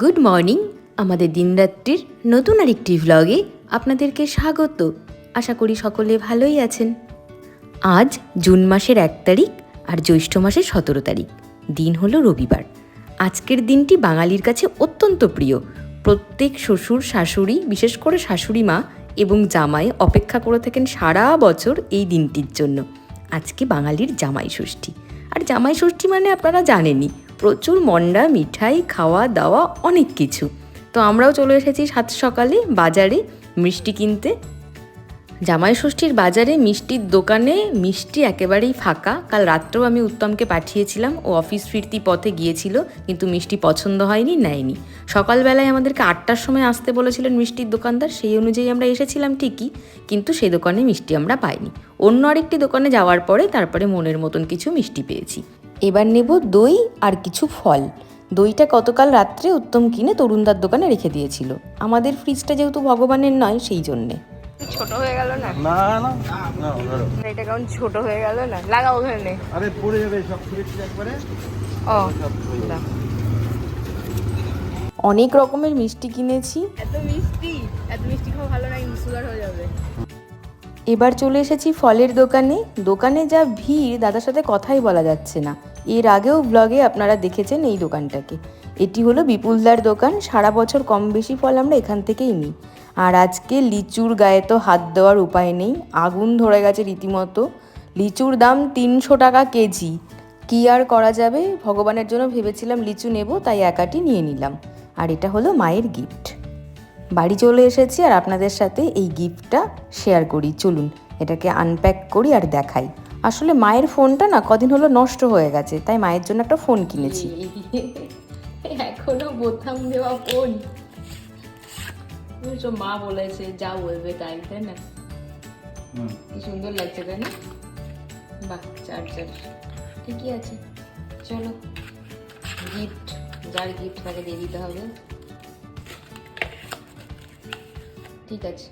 Good morning আমাদের দিনরাত্রির নতুন আরেকটি ভ্লগে আপনাদেরকে স্বাগত। আশা করি সকলে ভালোই আছেন। আজ জুন মাসের এক তারিখ আর জ্যৈষ্ঠ মাসের সতেরো তারিখ। দিন হলো রবিবার। আজকের দিনটি বাঙালির কাছে অত্যন্ত প্রিয়। প্রত্যেক শ্বশুর, শাশুড়ি, বিশেষ করে শাশুড়ি মা এবং জামাই অপেক্ষা করে থাকেন সারা বছর এই দিনটির জন্য। আজকে বাঙালির জামাই ষষ্ঠী। আর জামাই ষষ্ঠী মানে আপনারা জানেনই প্রচুর মন্ডা, মিঠাই, খাওয়া, দাওয়া, অনেক কিছু। তো আমরাও চলে এসেছি সাত সকালে বাজারে মিষ্টি কিনতে। জামাই ষষ্ঠীর বাজারে মিষ্টির দোকানে মিষ্টি একেবারেই ফাঁকা। কাল রাত্রেও আমি উত্তমকে পাঠিয়েছিলাম। ও অফিস ফিরতি পথে গিয়েছিল, কিন্তু মিষ্টি পছন্দ হয়নি, নেয়নি। সকালবেলায় আমাদেরকে আটটার সময় আসতে বলেছিলেন মিষ্টির দোকানদার। সেই অনুযায়ী আমরা এসেছিলাম ঠিকই, কিন্তু সেই দোকানে মিষ্টি আমরা পাইনি। অন্য আরেকটি দোকানে যাওয়ার পরে তারপরে মনের মতন কিছু মিষ্টি পেয়েছি। এবার নেব দই আর কিছু ফল। দইটা গতকাল রাত্রে উত্তম কিনে তরুণদার দোকানে রেখে দিয়েছিল। আমাদের ফ্রিজটা যেহেতু ভগবানের নয় সেই জন্যে। ছোট হয়ে গেল না? না না এটা কেমন ছোট হয়ে গেল না? লাগাও ওখানে। আরে পড়ে যাবে সব খুলেছি একবারে। ও। অনেক রকমের মিষ্টি কিনেছি। এত মিষ্টি? এত মিষ্টি খাওয়া ভালো না সুগার হয়ে যাবে। এবার চলে এসেছি ফলের দোকানে। দোকানে যা ভিড়, দাদার সাথে কথাই বলা যাচ্ছে না। এর আগেও ব্লগে আপনারা দেখেছেন এই দোকানটাকে। এটি হলো বিপুলদার দোকান, সারা বছর কম বেশি ফল আমরা এখান থেকেই নিই। আর আজকে লিচুর গায়ে তো হাত দেওয়ার উপায় নেই, আগুন ধরে গেছে রীতিমতো। লিচুর দাম তিনশো টাকা কেজি। কি আর করা যাবে? ভগবানের জন্য ভেবেছিলাম লিচু নেব, তাই একাটি নিয়ে নিলাম। আর এটা হলো মায়ের গিফট বাড়ি চলে এসেছি আর আপনাদের সাথে এই গিফটটা শেয়ার করি। চলুন এটাকে আনপ্যাক করি আর দেখাই। আসলে মায়ের ফোনটা না কদিন হলো নষ্ট হয়ে গেছে তাই মায়ের জন্য একটা ফোন কিনেছি। এখনও বোতাম দেওয়া ফোন মা বলেছে যা বলবে তাই তাই না? কি সুন্দর লাগছে তাই না? বাহ চার্জার ঠিকই আছে। চলো গিফট যার গিফট তাকে দিয়ে দিতে হবে। ঠিক আছে।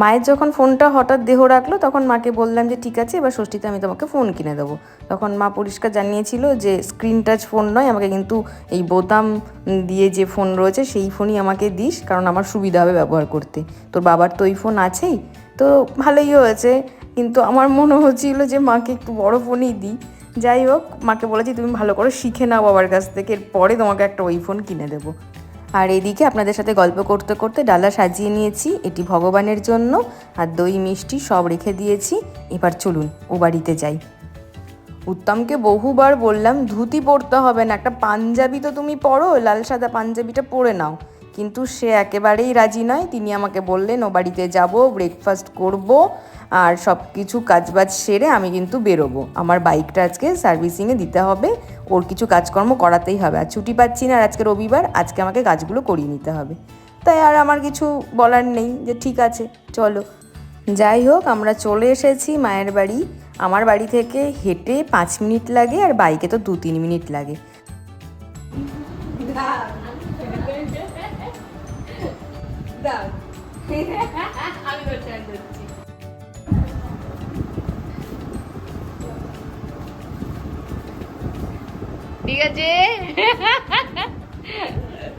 মায়ের যখন ফোনটা হঠাৎ দেহ রাখল, তখন মাকে বললাম যে, ঠিক আছে, এবার ষষ্ঠীতে আমি তোমাকে ফোন কিনে দেবো। তখন মা পরিষ্কার জানিয়েছিল যে, স্ক্রিন টাচ ফোন নয়, আমাকে কিন্তু এই বোতাম দিয়ে যে ফোন রয়েছে, সেই ফোনই আমাকে দিস, কারণ আমার সুবিধা হবে ব্যবহার করতে। তোর বাবার তো ওই ফোন আছেই। তো ভালোই হয়েছে, কিন্তু আমার মনে হচ্ছিল যে, মাকে একটু বড় ফোনই দিই। যাই হোক, মাকে বলেছি, তুমি ভালো করে শিখে নাও বাবার কাছ থেকে, এরপরে তোমাকে একটা ওই ফোন কিনে দেবো। আর এদিকে আপনাদের সাথে গল্প করতে করতে ডালা সাজিয়ে নিয়েছি, এটি ভগবানের জন্য। আর দই, মিষ্টি সব রেখে দিয়েছি। এবার চলুন, ও বাড়িতে যাই। উত্তমকে বহুবার বললাম, ধুতি পরতে হবে না, একটা পাঞ্জাবি তো তুমি পরো, লাল সাদা পাঞ্জাবিটা পরে নাও। কিন্তু সে একেবারেই রাজি নয়। তিনি আমাকে বললেন, ও বাড়িতে যাব ব্রেকফাস্ট করব। আর সব কিছু কাজবাজ সেরে আমি কিন্তু বেরোবো। আমার বাইকটা আজকে সার্ভিসিংয়ে দিতে হবে। ওর কিছু কাজকর্ম করাতেই হবে। আর ছুটি পাচ্ছি না আর আজকে রবিবার, আজকে আমাকে কাজগুলো করিয়ে নিতে হবে। তাই আর আমার কিছু বলার নেই যে ঠিক আছে, চলো। যাই হোক, আমরা চলে এসেছি মায়ের বাড়ি। আমার বাড়ি থেকে হেঁটে পাঁচ মিনিট লাগে আর বাইকে তো দু তিন মিনিট লাগে। আমি ঠিক আছে?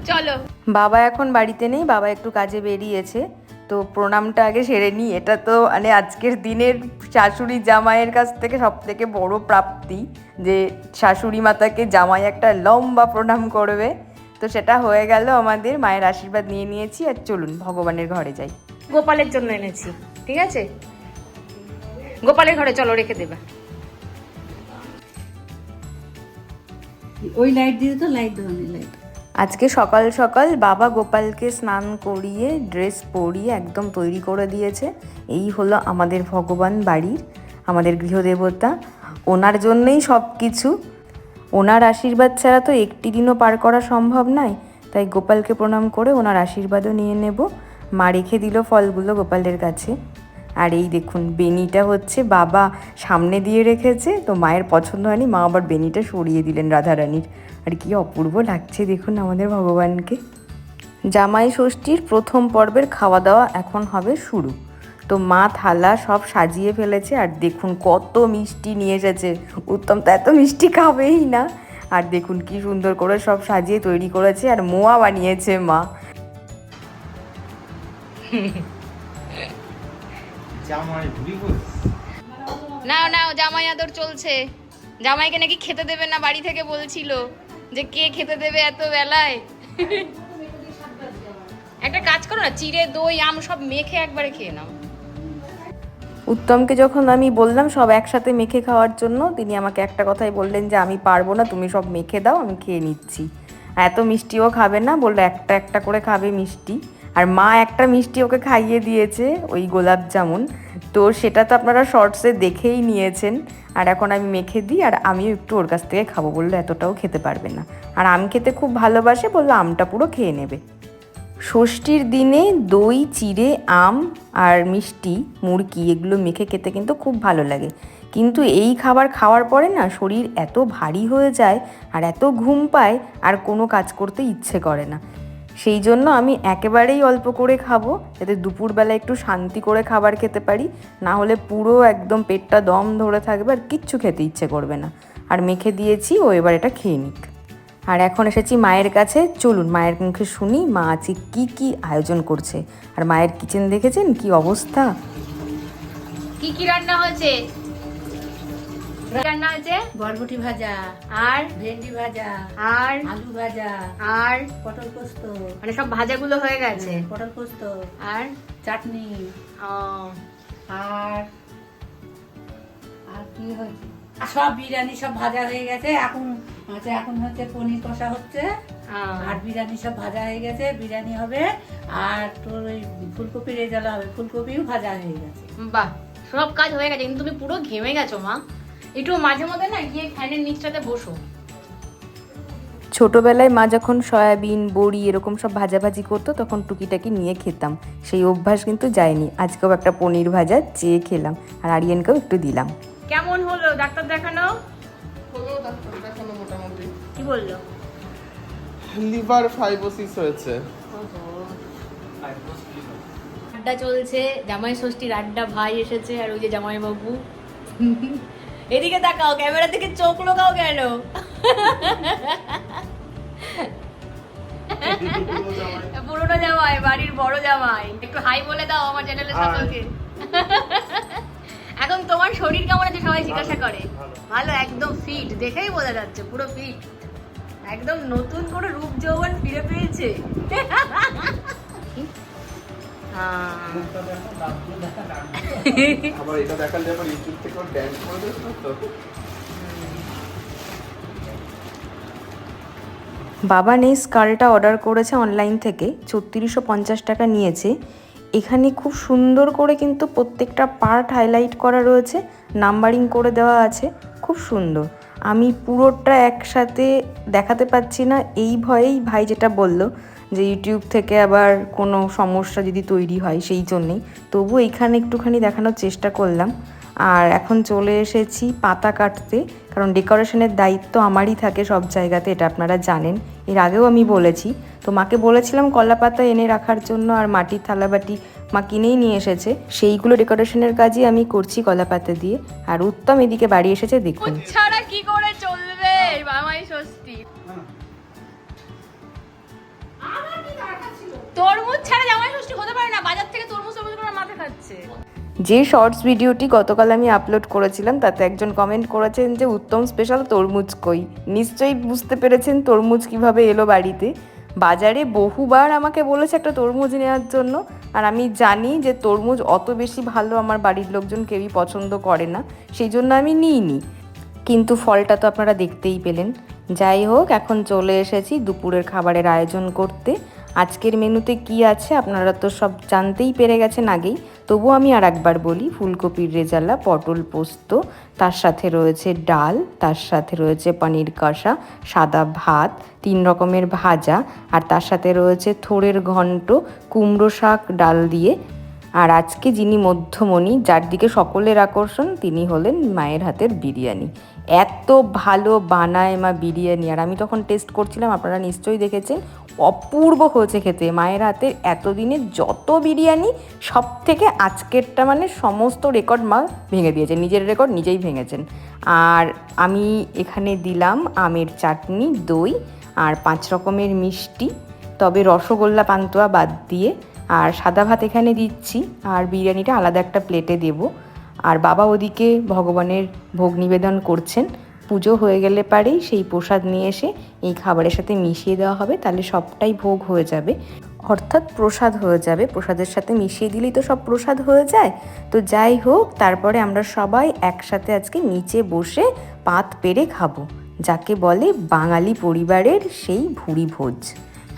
চলো। বাবা এখন বাড়িতে নেই বাবা একটু কাজে বেরিয়েছে তো প্রণামটা আগে সেরে নিই। এটা তো মানে আজকের দিনের শাশুড়ি জামাইয়ের কাছ থেকে সব থেকে বড় প্রাপ্তি যে শাশুড়ি মাতাকে জামাই একটা লম্বা প্রণাম করবে। তো সেটা হয়ে গেল আমাদের মায়ের আশীর্বাদ নিয়ে নিয়েছি আর চলুন ভগবানের ঘরে যাই। গোপালের জন্য এনেছি ঠিক আছে? গোপালের ঘরে চলো রেখে দেবে। ওই লাইট দিয়ে তো লাইট নেই লাইট আজকে সকাল সকাল বাবা গোপালকে স্নান করিয়ে ড্রেস পরিয়ে একদম তৈরি করে দিয়েছে। এই হলো আমাদের ভগবান বাড়ির, আমাদের গৃহদেবতা। ওনার জন্যই সব কিছু ওনার আশীর্বাদ ছাড়া তো একটি দিনও পার করা সম্ভব নয়। তাই গোপালকে প্রণাম করে ওনার আশীর্বাদও নিয়ে নেব। মা রেখে দিল ফলগুলো গোপালের কাছে। আর এই দেখুন, বেনিটা হচ্ছে বাবা সামনে দিয়ে রেখেছে, তো মায়ের পছন্দ হয়নি, মা আবার বেনিটা সরিয়ে দিলেন রাধারানীর। আর কি অপূর্ব লাগছে দেখুন আমাদের ভগবানকে। জামাই ষষ্ঠীর প্রথম পর্বের খাওয়া দাওয়া এখন হবে শুরু। তো মা থালা সব সাজিয়ে ফেলেছে, আর দেখুন কত মিষ্টি নিয়ে এসেছে। উত্তম তো এত মিষ্টি খাবেই না। আর দেখুন কি সুন্দর করে সব সাজিয়ে তৈরি করেছে, আর মোয়া বানিয়েছে মা। জামাই ভুড়ি নাও নাও জামাই আদর চলছে। জামাইকে নাকি খেতে দেবে না বাড়ি থেকে বলছিল যে কে খেতে দেবে এত বেলায়? একটা কাজ করো না চিড়ে দই আম সব মেখে একবারে খেয়ে নাও। উত্তমকে যখন আমি বললাম সব একসাথে মেখে খাওয়ার জন্য তিনি আমাকে একটা কথাই বললেন যে আমি পারব না তুমি সব মেখে দাও আমি খেয়ে নিচ্ছি। এত মিষ্টিও খাবে না বলল একটা একটা করে খাবে মিষ্টি। আর মা একটা মিষ্টি ওকে খাইয়ে দিয়েছে, ওই গোলাপ জামুন। তো সেটা তো আপনারা শর্টসে দেখেই নিয়েছেন। আর এখন আমি মেখে দিই, আর আমিও একটু ওর কাছ থেকে খাব বলল, এতটাও খেতে পারবে না। আর আম খেতে খুব ভালোবাসে, বলল আমটা পুরো খেয়ে নেবে। ষষ্ঠীর দিনে দই, চিড়ে, আম আর মিষ্টি মুরকি এগুলো মেখে খেতে কিন্তু খুব ভালো লাগে। কিন্তু এই খাবার খাওয়ার পরে না শরীর এত ভারী হয়ে যায়, আর এত ঘুম পায়, আর কোনো কাজ করতে ইচ্ছে করে না। সেই জন্য আমি একেবারেই অল্প করে খাব, যাতে দুপুরবেলা একটু শান্তি করে খাবার খেতে পারি, না হলে পুরো একদম পেটটা দম ধরে থাকবে আর কিচ্ছু খেতে ইচ্ছে করবে না। আর মেখে দিয়েছি, ও এবার এটা খেয়ে নিক। আর এখন এসেছি মায়ের কাছে, চলুন মায়ের মুখে শুনি, মা আছে কি কি আয়োজন করছে। আর মায়ের কিচেন দেখেছেন? কি অবস্থা? কি কি রান্না হয়েছে? রান্না হয়েছে? বরবটি ভাজা আর? ভেন্ডি ভাজা আর? আলু ভাজা আর? পটল পোস্ত। মানে সব ভাজাগুলো হয়ে গেছে? পটল পোস্ত। আর? চাটনি। আর? আর কি হয়েছে? সব বিরিয়ানি সব ভাজা হয়ে গেছে। এখন হচ্ছে এখন হচ্ছে পনির কষা হচ্ছে। আর বিরিয়ানি সব ভাজা হয়ে গেছে। বিরিয়ানি হবে আর তোর ওই ফুলকপি রেজালা হবে ফুলকপিও ভাজা হয়ে গেছে। বাহ সব কাজ হয়ে গেছে কিন্তু তুমি পুরো ঘেমে গেছো মা। একটু মাঝে মধ্যে না গিয়ে ফ্যানের নিচটাতে বসো। ছোটবেলায় মা যখন সয়াবিন বড়ি এরকম সব ভাজাভাজি করতো তখন টুকিটাকি নিয়ে খেতাম। সেই অভ্যাস কিন্তু যায়নি। আজকেও একটা পনির ভাজা চেয়ে খেলাম আর আরিয়ানকেও একটু দিলাম। কেমন হলো? ডাক্তার দেখানো? হলো ডাক্তার দেখানো মোটামুটি। কি বলল? লিভার ফাইবোসিস হয়েছে। আড্ডা চলছে জামাই ষষ্ঠীর আড্ডা ভাই এসেছে আর ওই যে জামাই বাবু এদিকে তাকাও ক্যামেরা থেকে চোখ লোকাও কেন? পুরোনো জামাই বাড়ির বড় জামাই। একটু হাই বলে দাও আমার চ্যানেলের সকলকে। এখন তোমার শরীর কেমন আছে সবাই জিজ্ঞাসা করে। ভালো। একদম ফিট দেখেই বোঝা যাচ্ছে পুরো ফিট একদম নতুন করে রূপ যৌবন ফিরে পেয়েছে। আবার এটা দেখালে আবার ইউটিউব থেকে ড্যান্স করে দেবে তো? বাবা নেই স্কার্টটা অর্ডার করেছে অনলাইন থেকে ছত্রিশশো পঞ্চাশ টাকা নিয়েছে। এখানে খুব সুন্দর করে কিন্তু প্রত্যেকটা পার্ট হাইলাইট করা রয়েছে নাম্বারিং করে দেওয়া আছে খুব সুন্দর। আমি পুরোটা একসাথে দেখাতে পাচ্ছি না এই ভয়েই ভাই যেটা বলল যে ইউটিউব থেকে আবার কোনো সমস্যা যদি তৈরি হয় সেই জন্যেই। তবু এইখানে একটুখানি দেখানোর চেষ্টা করলাম। আর এখন চলে এসেছি পাতা কাটতে, কারণ ডেকোরেশনের দায়িত্ব আমারই থাকে সব জায়গাতে, এটা আপনারা জানেন। এর আগেও আমি বলেছি, তো মাকে বলেছিলাম কলা পাতা এনে রাখার জন্য আর মাটির থালাবাটি মা কিনেই নিয়ে এসেছে। সেইগুলো ডেকোরেশনের কাজই আমি করছি কলা পাতা দিয়ে। আর উত্তম এদিকে বাড়ি এসেছে, দেখুন। ছাড়া যে শর্টস ভিডিওটি গতকাল আমি আপলোড করেছিলাম, তাতে একজন কমেন্ট করেছেন যে, উত্তম স্পেশাল তরমুজ কই? নিশ্চয়ই বুঝতে পেরেছেন তরমুজ কীভাবে এলো বাড়িতে। বাজারে বহুবার আমাকে বলেছে একটা তরমুজ নেওয়ার জন্য, আর আমি জানি যে তরমুজ অত বেশি ভালো আমার বাড়ির লোকজন কেউই পছন্দ করে না, সেই জন্য আমি নিইনি। কিন্তু ফলটা তো আপনারা দেখতেই পেলেন। যাই হোক, এখন চলে এসেছি দুপুরের খাবারের আয়োজন করতে। আজকের মেনুতে কি আছে আপনারা তো সব জানতেই পেরে গেছেন আগেই। তবু আমি আর একবার বলি, ফুলকপির রেজালা পটল পোস্ত, তার সাথে রয়েছে ডাল, তার সাথে রয়েছে পনির কষা, সাদা ভাত, তিন রকমের ভাজা, আর তার সাথে রয়েছে থোড়ের ঘন্ট, কুমড়ো শাক, ডাল দিয়ে। আর আজকে যিনি মধ্যমণি, যার দিকে সকলের আকর্ষণ, তিনি হলেন মায়ের হাতের বিরিয়ানি। এত ভালো বানায় মা বিরিয়ানি, আর আমি তখন টেস্ট করছিলাম, আপনারা নিশ্চয়ই দেখেছেন অপূর্ব হয়েছে খেতে। মায়ের হাতে এতদিনে যত বিরিয়ানি সব থেকে আজকেরটা মানে সমস্ত রেকর্ড মা ভেঙে দিয়েছে নিজের রেকর্ড নিজেই ভেঙেছেন। আর আমি এখানে দিলাম আমের চাটনি, দই আর পাঁচ রকমের মিষ্টি। তবে রসগোল্লা পান্তুয়া বাদ দিয়ে আর সাদা ভাত এখানে দিচ্ছি। আর বিরিয়ানিটা আলাদা একটা প্লেটে দেবো। আর বাবা ওদিকে ভগবানের ভোগ নিবেদন করছেন। পুজো হয়ে গেলে পারেই সেই প্রসাদ নিয়ে এসে এই খাবারের সাথে মিশিয়ে দেওয়া হবে, তাহলে সবটাই ভোগ হয়ে যাবে। অর্থাৎ প্রসাদ হয়ে যাবে। প্রসাদের সাথে মিশিয়ে দিলেই তো সব প্রসাদ হয়ে যায়। তো যাই হোক, তারপরে আমরা সবাই একসাথে আজকে নিচে বসে পাত পেরে খাব, যাকে বলে বাঙালি পরিবারের সেই ভুড়ি ভোজ।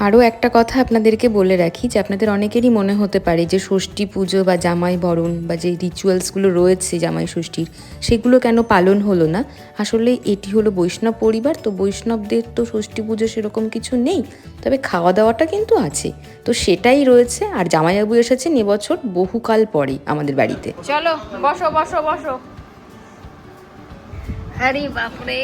আরও একটা কথা আপনাদেরকে বলে রাখি যে আপনাদের অনেকেরই মনে হতে পারে যে ষষ্ঠী পুজো বা জামাই বরণ বা যে রিচুয়ালসগুলো রয়েছে জামাই ষষ্ঠীর সেগুলো কেন পালন হলো না? আসলে এটি হলো বৈষ্ণব পরিবার তো বৈষ্ণবদের তো ষষ্ঠী পুজো সেরকম কিছু নেই তবে খাওয়া দাওয়াটা কিন্তু আছে। তো সেটাই রয়েছে আর জামাইবাবু এসেছেন এবছর বহুকাল পরে আমাদের বাড়িতে। চলো বসো বসো বসো। আরে বাপরে।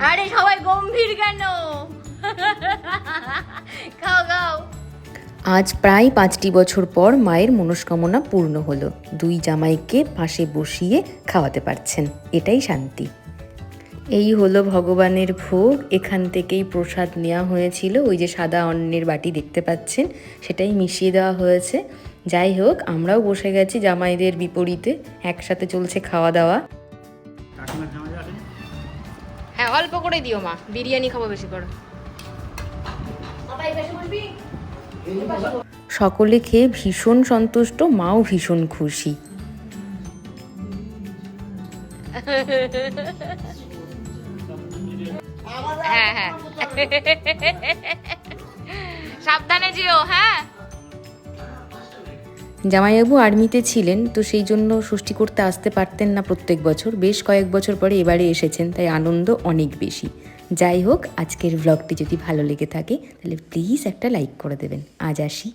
আরে সবাই গম্ভীর কেন? খাও খাও। আজ প্রায় পাঁচটি বছর পর মায়ের মনস্কামনা পূর্ণ হলো। দুই জামাইকে পাশে বসিয়ে খাওয়াতে পারছেন। এটাই শান্তি। এই হলো ভগবানের ভোগ। এখান থেকেই প্রসাদ নেওয়া হয়েছিল। ওই যে সাদা অন্নের বাটি দেখতে পাচ্ছেন সেটাই মিশিয়ে দেওয়া হয়েছে। যাই হোক আমরাও বসে গেছি জামাইদের বিপরীতে। একসাথে চলছে খাওয়া দাওয়া। হ্যাঁ অল্প করে দিও মা। বিরিয়ানি খাব বেশি করে। সকলে খেয়ে ভীষণ সন্তুষ্ট মাও ভীষণ খুশি। হ্যাঁ হ্যাঁ। সাবধানে যেও হ্যাঁ। জামাইবাবু আর্মিতে ছিলেন, তো সেই জন্য ষষ্ঠী করতে আসতে পারতেন না প্রত্যেক বছর। বেশ কয়েক বছর পরে এবারে এসেছেন, তাই আনন্দ অনেক বেশি। যাই হোক, আজকের ব্লগটি যদি ভালো লেগে থাকে, তাহলে প্লিজ একটা লাইক করে দেবেন। আজ আসি।